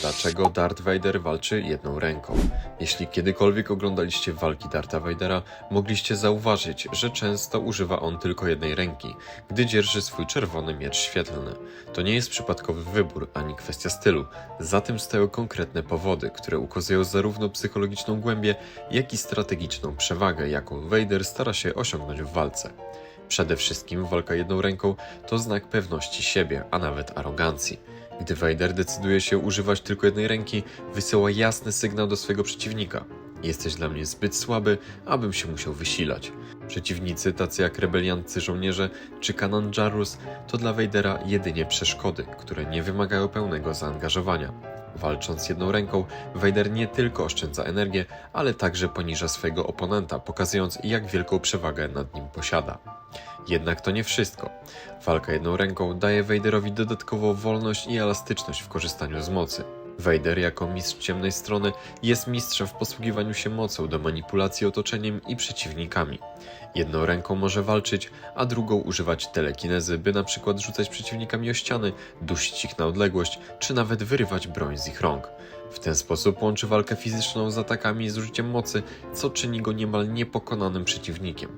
Dlaczego Darth Vader walczy jedną ręką? Jeśli kiedykolwiek oglądaliście walki Dartha Vadera, mogliście zauważyć, że często używa on tylko jednej ręki, gdy dzierży swój czerwony miecz świetlny. To nie jest przypadkowy wybór ani kwestia stylu, za tym stoją konkretne powody, które ukazują zarówno psychologiczną głębię, jak i strategiczną przewagę, jaką Vader stara się osiągnąć w walce. Przede wszystkim walka jedną ręką to znak pewności siebie, a nawet arogancji. Gdy Vader decyduje się używać tylko jednej ręki, wysyła jasny sygnał do swojego przeciwnika. Jesteś dla mnie zbyt słaby, abym się musiał wysilać. Przeciwnicy, tacy jak rebeliantcy żołnierze czy Kanan Jarrus, to dla Vadera jedynie przeszkody, które nie wymagają pełnego zaangażowania. Walcząc jedną ręką, Vader nie tylko oszczędza energię, ale także poniża swojego oponenta, pokazując jak wielką przewagę nad nim posiada. Jednak to nie wszystko. Walka jedną ręką daje Vaderowi dodatkową wolność i elastyczność w korzystaniu z mocy. Vader jako mistrz ciemnej strony jest mistrzem w posługiwaniu się mocą do manipulacji otoczeniem i przeciwnikami. Jedną ręką może walczyć, a drugą używać telekinezy, by na przykład rzucać przeciwnikami o ściany, dusić ich na odległość, czy nawet wyrywać broń z ich rąk. W ten sposób łączy walkę fizyczną z atakami i z użyciem mocy, co czyni go niemal niepokonanym przeciwnikiem.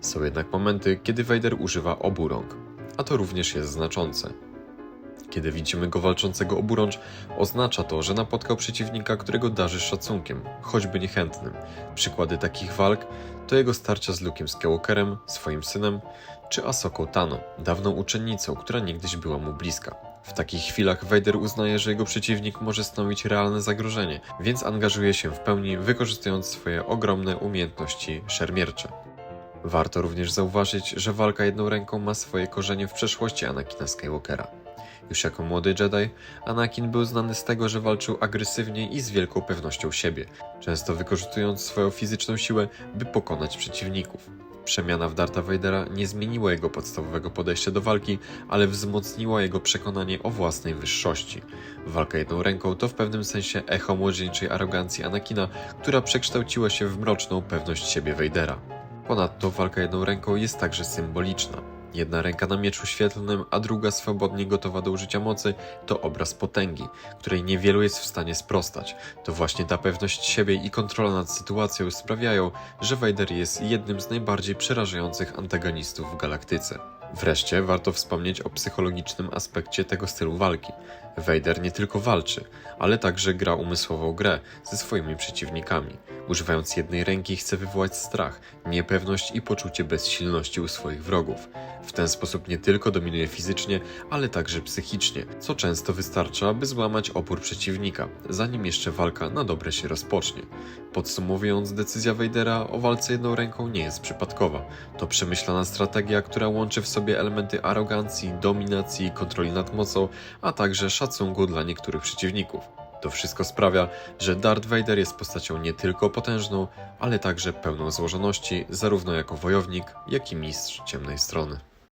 Są jednak momenty, kiedy Vader używa obu rąk, a to również jest znaczące. Kiedy widzimy go walczącego oburącz, oznacza to, że napotkał przeciwnika, którego darzy szacunkiem, choćby niechętnym. Przykłady takich walk to jego starcia z Luke'em Skywalkerem, swoim synem, czy Asoką Tano, dawną uczennicą, która niegdyś była mu bliska. W takich chwilach Vader uznaje, że jego przeciwnik może stanowić realne zagrożenie, więc angażuje się w pełni, wykorzystując swoje ogromne umiejętności szermiercze. Warto również zauważyć, że walka jedną ręką ma swoje korzenie w przeszłości Anakina Skywalkera. Już jako młody Jedi, Anakin był znany z tego, że walczył agresywnie i z wielką pewnością siebie, często wykorzystując swoją fizyczną siłę, by pokonać przeciwników. Przemiana w Dartha Vadera nie zmieniła jego podstawowego podejścia do walki, ale wzmocniła jego przekonanie o własnej wyższości. Walka jedną ręką to w pewnym sensie echo młodzieńczej arogancji Anakina, która przekształciła się w mroczną pewność siebie Vadera. Ponadto walka jedną ręką jest także symboliczna. Jedna ręka na mieczu świetlnym, a druga swobodnie gotowa do użycia mocy to obraz potęgi, której niewielu jest w stanie sprostać. To właśnie ta pewność siebie i kontrola nad sytuacją sprawiają, że Vader jest jednym z najbardziej przerażających antagonistów w galaktyce. Wreszcie warto wspomnieć o psychologicznym aspekcie tego stylu walki. Vader nie tylko walczy, ale także gra umysłową grę ze swoimi przeciwnikami. Używając jednej ręki chce wywołać strach, niepewność i poczucie bezsilności u swoich wrogów. W ten sposób nie tylko dominuje fizycznie, ale także psychicznie, co często wystarcza, by złamać opór przeciwnika, zanim jeszcze walka na dobre się rozpocznie. Podsumowując, decyzja Vadera o walce jedną ręką nie jest przypadkowa. To przemyślana strategia, która łączy w sobie elementy arogancji, dominacji, kontroli nad mocą, a także szacunku dla niektórych przeciwników. To wszystko sprawia, że Darth Vader jest postacią nie tylko potężną, ale także pełną złożoności, zarówno jako wojownik, jak i mistrz ciemnej strony.